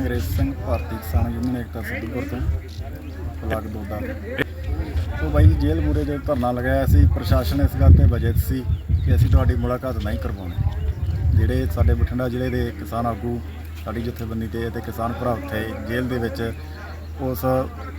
ਅੰਗਰੇਜ਼ ਸਿੰਘ ਭਾਰਤੀ ਕਿਸਾਨ ਯੂਨੀਅਨ ਏਕਤਾ ਸਿੱਧੂਪੁਰ ਤੋਂ ਬਲਾਕ ਦੋਦਾ ਤੋਂ ਬਾਈ ਜੇਲ੍ਹ ਮੂਰੇ ਜੋ ਧਰਨਾ ਲਗਾਇਆ ਸੀ, ਪ੍ਰਸ਼ਾਸਨ ਇਸ ਗੱਲ ਤੇ ਵਜਿਤ ਸੀ ਕਿ ਅਸੀਂ ਤੁਹਾਡੀ ਮੁਲਾਕਾਤ ਨਹੀਂ ਕਰਵਾਉਣੀ। ਜਿਹੜੇ ਸਾਡੇ ਬਠਿੰਡਾ ਜ਼ਿਲ੍ਹੇ ਦੇ ਕਿਸਾਨ ਆਗੂ, ਸਾਡੀ ਜਥੇਬੰਦੀ ਤੇ ਅਤੇ ਕਿਸਾਨ ਭਰਾ ਉੱਥੇ ਜੇਲ੍ਹ ਦੇ ਵਿੱਚ ਉਸ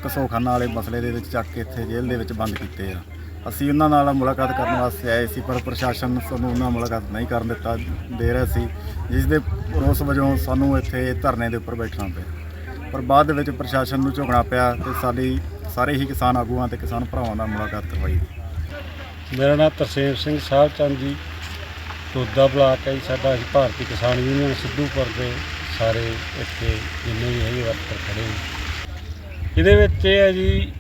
ਕਸੋਖਾਨਾ ਵਾਲੇ ਮਸਲੇ ਦੇ ਵਿੱਚ ਚੱਕ ਕੇ ਇੱਥੇ ਜੇਲ੍ਹ ਦੇ ਵਿੱਚ ਬੰਦ ਕੀਤੇ ਆ। ਅਸੀਂ ਉਹਨਾਂ ਨਾਲ ਮੁਲਾਕਾਤ ਕਰਨ ਵਾਸਤੇ ਆਏ ਸੀ, ਪਰ ਪ੍ਰਸ਼ਾਸਨ ਸਾਨੂੰ ਉਹਨਾਂ ਨਾਲ ਮੁਲਾਕਾਤ ਨਹੀਂ ਕਰਨ ਦਿੱਤਾ, ਦੇ ਰਿਹਾ ਸੀ, ਜਿਸ ਦੇ ਰੋਸ ਵਜੋਂ ਸਾਨੂੰ ਇੱਥੇ ਧਰਨੇ ਦੇ ਉੱਪਰ ਬੈਠਣਾ ਪਿਆ। ਪਰ ਬਾਅਦ ਦੇ ਵਿੱਚ ਪ੍ਰਸ਼ਾਸਨ ਨੂੰ ਝੁਕਣਾ ਪਿਆ ਤੇ ਸਾਡੀ ਸਾਰੇ ਹੀ ਕਿਸਾਨ ਆਗੂਆਂ ਤੇ ਕਿਸਾਨ ਭਰਾਵਾਂ ਨਾਲ ਮੁਲਾਕਾਤ ਕਰਵਾਈ। ਮੇਰਾ ਨਾਮ ਤਰਸੇਮ ਸਿੰਘ ਸਾਹਿਬ ਚੰਦ ਜੀ, ਤੋਦਾ ਬਲਾਕ ਹੈ ਸਾਡਾ ਅਸੀਂ ਭਾਰਤੀ ਕਿਸਾਨ ਯੂਨੀਅਨ ਸਿੱਧੂਪੁਰ ਦੇ ਸਾਰੇ ਇੱਥੇ ਜਿੰਨੇ ਵੀ ਹੈਗੇ ਵਰਕਰ ਖੜੇ ਇਹਦੇ ਵਿੱਚ ਇਹ ਹੈ ਜੀ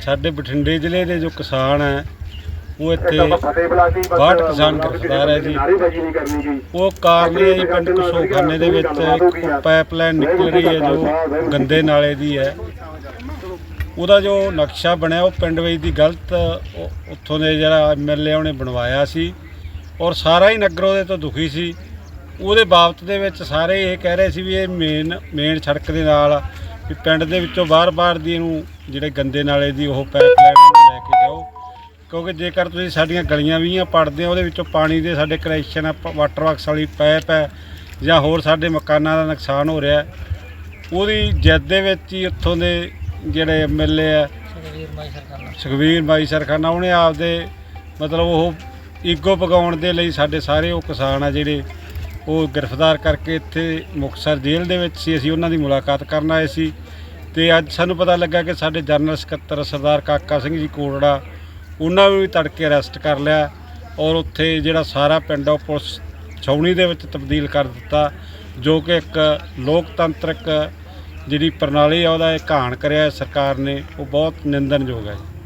ਸਾਡੇ ਬਠਿੰਡੇ ਜ਼ਿਲ੍ਹੇ ਦੇ ਜੋ ਕਿਸਾਨ ਹੈ ਉਹ ਇੱਥੇ ਬਾਹਠ ਕਿਸਾਨ ਗ੍ਰਿਫਤਾਰ ਹੈ ਜੀ। ਉਹ ਕਾਰਨ ਇਹ ਪਿੰਡ ਕਸੋਖਾਨੇ ਦੇ ਵਿੱਚ ਪਾਈਪਲਾਈਨ ਨਿਕਲ ਰਹੀ ਹੈ ਜੋ ਗੰਦੇ ਨਾਲੇ ਦੀ ਹੈ। ਉਹਦਾ ਜੋ ਨਕਸ਼ਾ ਬਣਿਆ ਉਹ ਪਿੰਡ ਵਿੱਚ ਦੀ ਗਲਤ ਉੱਥੋਂ ਦੇ ਜਿਹੜਾ ਐਮਐਲਏ ਉਹਨੇ ਬਣਵਾਇਆ ਸੀ। ਔਰ ਸਾਰਾ ਹੀ ਨਗਰ ਉਹਦੇ ਤੋਂ ਦੁਖੀ ਸੀ। ਉਹਦੇ ਬਾਬਤ ਦੇ ਵਿੱਚ ਸਾਰੇ ਇਹ ਕਹਿ ਰਹੇ ਸੀ ਵੀ ਇਹ ਮੇਨ ਮੇਨ ਸੜਕ ਦੇ ਨਾਲ ਵੀ ਪਿੰਡ ਦੇ ਵਿੱਚੋਂ ਬਾਹਰ-ਬਾਹਰ ਦੀ ਇਹਨੂੰ ਜਿਹੜੇ ਗੰਦੇ ਨਾਲੇ ਦੀ ਉਹ ਪਾਈਪਲਾਈਨ ਲੈ ਕੇ ਜਾਓ। ਕਿਉਂਕਿ ਜੇਕਰ ਤੁਸੀਂ ਸਾਡੀਆਂ ਗਲੀਆਂ ਵੀਆਂ ਪੜਦੇ ਹੋ ਉਹਦੇ ਵਿੱਚੋਂ ਪਾਣੀ ਦੇ ਸਾਡੇ ਕਨੈਕਸ਼ਨ ਆ ਵਾਟਰ ਵਰਕਸ ਵਾਲੀ ਪਾਈਪ ਹੈ ਜਾਂ ਹੋਰ ਸਾਡੇ ਮਕਾਨਾਂ ਦਾ ਨੁਕਸਾਨ ਹੋ ਰਿਹਾ। ਉਹਦੀ ਜਿੱਦ ਦੇ ਵਿੱਚ ਹੀ ਉੱਥੋਂ ਦੇ ਜਿਹੜੇ ਐਮਐਲਏ ਆ ਸੁਖਵੀਰ ਮਾਈ ਸਰਖਾਨਾ ਉਹਨੇ ਆਪਦੇ ਮਤਲਬ ਉਹ ਈਗੋ ਪਗਾਉਣ ਦੇ ਲਈ ਸਾਡੇ ਸਾਰੇ ਉਹ ਕਿਸਾਨ ਆ ਜਿਹੜੇ ਉਹ ਗ੍ਰਿਫਤਾਰ ਕਰਕੇ ਇੱਥੇ ਮੁਕਤਸਰ ਜੇਲ੍ਹ ਦੇ ਵਿੱਚ ਸੀ। ਅਸੀਂ ਉਹਨਾਂ ਦੀ ਮੁਲਾਕਾਤ ਕਰਨ ਆਏ ਸੀ। ਤੇ ਅੱਜ ਸਾਨੂੰ ਪਤਾ ਲੱਗਾ ਕਿ ਸਾਡੇ ਜਨਰਲ ਸਕੱਤਰ ਸਰਦਾਰ ਕਾਕਾ ਸਿੰਘ ਜੀ ਕੋਟੜਾ, ਉਹਨਾਂ ਨੂੰ ਵੀ ਤੜਕੇ ਅਰੈਸਟ ਕਰ ਲਿਆ ਔਰ ਉੱਥੇ ਜਿਹੜਾ ਸਾਰਾ ਪਿੰਡ ਉਹ ਪੁਲਿਸ ਛਾਉਣੀ ਦੇ ਵਿੱਚ ਤਬਦੀਲ ਕਰ ਦਿੱਤਾ, ਜੋ ਕਿ ਇੱਕ ਲੋਕਤੰਤਰਕ ਜਿਹੜੀ ਪ੍ਰਣਾਲੀ ਆ, ਉਹਦਾ ਇਹ ਘਾਣ ਕਰਿਆ ਸਰਕਾਰ ਨੇ, ਉਹ ਬਹੁਤ ਨਿੰਦਣਯੋਗ ਹੈ ਜੀ।